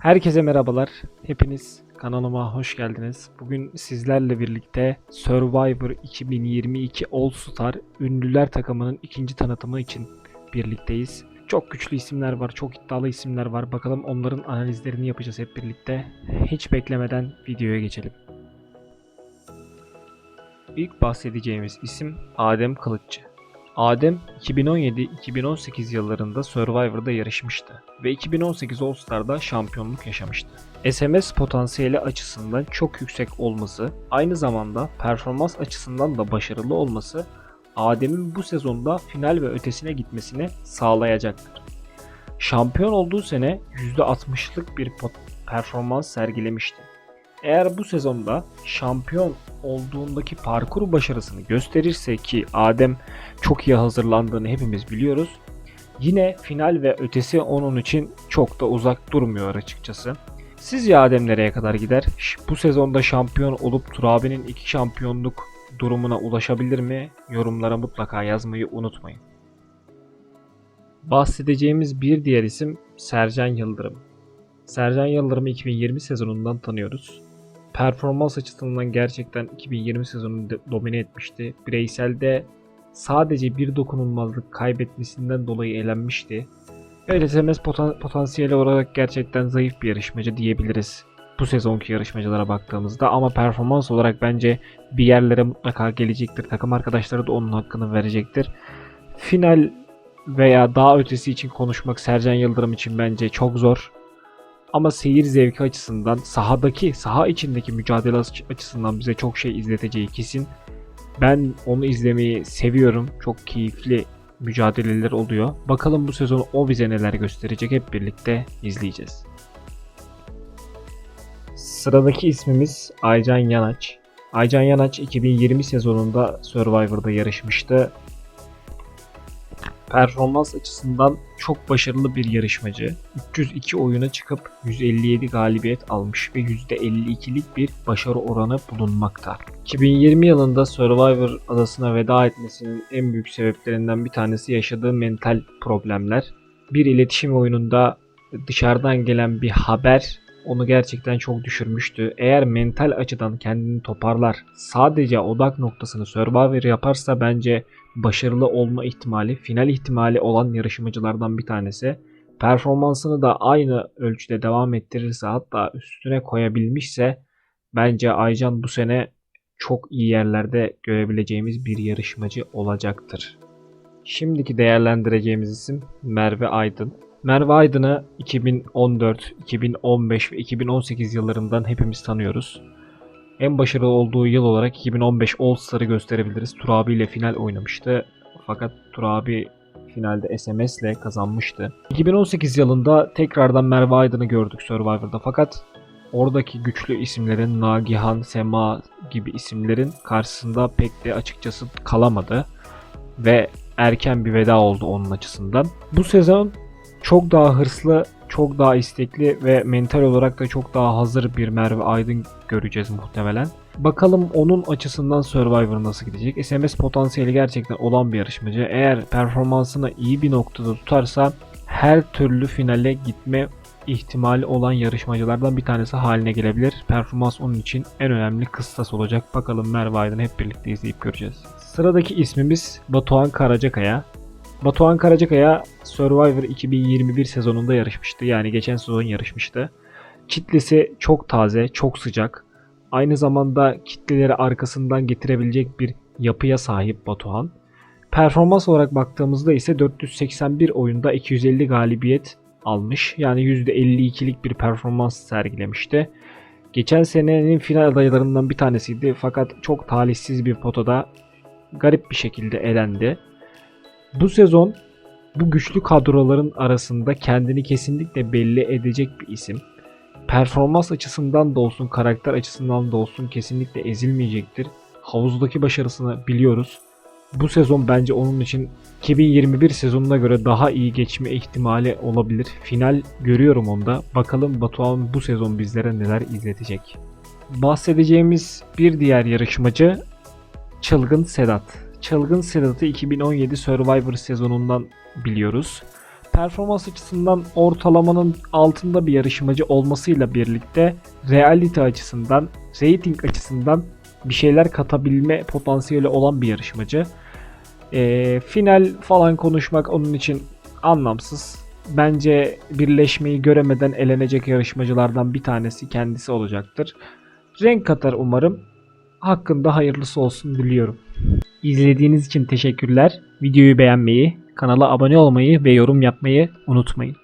Herkese merhabalar. Hepiniz kanalıma hoş geldiniz. Bugün sizlerle birlikte Survivor 2022 All Star ünlüler takımının ikinci tanıtımı için birlikteyiz. Çok güçlü isimler var, çok iddialı isimler var. Bakalım onların analizlerini yapacağız hep birlikte. Hiç beklemeden videoya geçelim. İlk bahsedeceğimiz isim Adem Kılıççı. Adem 2017-2018 yıllarında Survivor'da yarışmıştı ve 2018 All Star'da şampiyonluk yaşamıştı. SMS potansiyeli açısından çok yüksek olması, aynı zamanda performans açısından da başarılı olması Adem'in bu sezonda final ve ötesine gitmesini sağlayacaktır. Şampiyon olduğu sene %60'lık bir performans sergilemişti. Eğer bu sezonda şampiyon olduğundaki parkur başarısını gösterirse ki Adem çok iyi hazırlandığını hepimiz biliyoruz. Yine final ve ötesi onun için çok da uzak durmuyor açıkçası. Sizce Adem nereye kadar gider? Bu sezonda şampiyon olup Turabi'nin iki şampiyonluk durumuna ulaşabilir mi? Yorumlara mutlaka yazmayı unutmayın. Bahsedeceğimiz bir diğer isim Sercan Yıldırım. Sercan Yıldırım'ı 2020 sezonundan tanıyoruz. Performans açısından gerçekten 2020 sezonunu domine etmişti. Bireyselde sadece bir dokunulmazlık kaybetmesinden dolayı elenmişti. Evet SMS potan- potansiyeli olarak gerçekten zayıf bir yarışmacı diyebiliriz. Bu sezonki yarışmacılara baktığımızda ama performans olarak bence bir yerlere mutlaka gelecektir. Takım arkadaşları da onun hakkını verecektir. Final veya daha ötesi için konuşmak Sercan Yıldırım için bence çok zor. Ama seyir zevki açısından, sahadaki, saha içindeki mücadele aç- açısından bize çok şey izleteceği kesin. Ben onu izlemeyi seviyorum. Çok keyifli mücadeleler oluyor. Bakalım bu sezon o bize neler gösterecek hep birlikte izleyeceğiz. Sıradaki ismimiz Aycan Yanaç. Aycan Yanaç 2020 sezonunda Survivor'da yarışmıştı. Performans açısından çok başarılı bir yarışmacı. 302 oyuna çıkıp 157 galibiyet almış ve %52'lik bir başarı oranı bulunmakta. 2020 yılında Survivor adasına veda etmesinin en büyük sebeplerinden bir tanesi yaşadığı mental problemler. Bir iletişim oyununda dışarıdan gelen bir haber onu gerçekten çok düşürmüştü. Eğer mental açıdan kendini toparlar, sadece odak noktasını Survivor yaparsa bence başarılı olma ihtimali, final ihtimali olan yarışmacılardan bir tanesi. Performansını da aynı ölçüde devam ettirirse hatta üstüne koyabilmişse bence Aycan bu sene çok iyi yerlerde görebileceğimiz bir yarışmacı olacaktır. Şimdiki değerlendireceğimiz isim Merve Aydın. Merve Aydın'ı 2014, 2015 ve 2018 yıllarından hepimiz tanıyoruz. En başarılı olduğu yıl olarak 2015 All Star'ı gösterebiliriz. Turabi ile final oynamıştı. Fakat Turabi finalde SMS ile kazanmıştı. 2018 yılında tekrardan Merve Aydın'ı gördük Survivor'da fakat oradaki güçlü isimlerin Nagihan, Sema gibi isimlerin karşısında pek de açıkçası kalamadı ve erken bir veda oldu onun açısından. Bu sezon çok daha hırslı, çok daha istekli ve mental olarak da çok daha hazır bir Merve Aydın göreceğiz muhtemelen. Bakalım onun açısından Survivor nasıl gidecek. SMS potansiyeli gerçekten olan bir yarışmacı. Eğer performansını iyi bir noktada tutarsa her türlü finale gitme ihtimali olan yarışmacılardan bir tanesi haline gelebilir. Performans onun için en önemli kıstas olacak. Bakalım Merve Aydın'ı hep birlikte izleyip göreceğiz. Sıradaki ismimiz Batuhan Karacakaya. Batuhan Karacakaya Survivor 2021 sezonunda yarışmıştı. Yani geçen sezon yarışmıştı. Kitlesi çok taze, çok sıcak. Aynı zamanda kitleleri arkasından getirebilecek bir yapıya sahip Batuhan. Performans olarak baktığımızda ise 481 oyunda 250 galibiyet almış. Yani %52'lik bir performans sergilemişti. Geçen senenin final adaylarından bir tanesiydi fakat çok talihsiz bir potada garip bir şekilde elendi. Bu sezon bu güçlü kadroların arasında kendini kesinlikle belli edecek bir isim. Performans açısından da olsun, karakter açısından da olsun kesinlikle ezilmeyecektir. Havuzdaki başarısını biliyoruz. Bu sezon bence onun için 2021 sezonuna göre daha iyi geçme ihtimali olabilir. Final görüyorum onda. Bakalım Batuhan bu sezon bizlere neler izletecek. Bahsedeceğimiz bir diğer yarışmacı Çılgın Sedat. Çılgın Sedat'ı 2017 Survivor sezonundan biliyoruz. performans açısından ortalamanın altında bir yarışmacı olmasıyla birlikte realite açısından, rating açısından bir şeyler katabilme potansiyeli olan bir yarışmacı. Ee, final falan konuşmak onun için anlamsız. Bence birleşmeyi göremeden elenecek yarışmacılardan bir tanesi kendisi olacaktır. Renk katar umarım. Hakkında hayırlısı olsun diliyorum. İzlediğiniz için teşekkürler. Videoyu beğenmeyi, kanala abone olmayı ve yorum yapmayı unutmayın.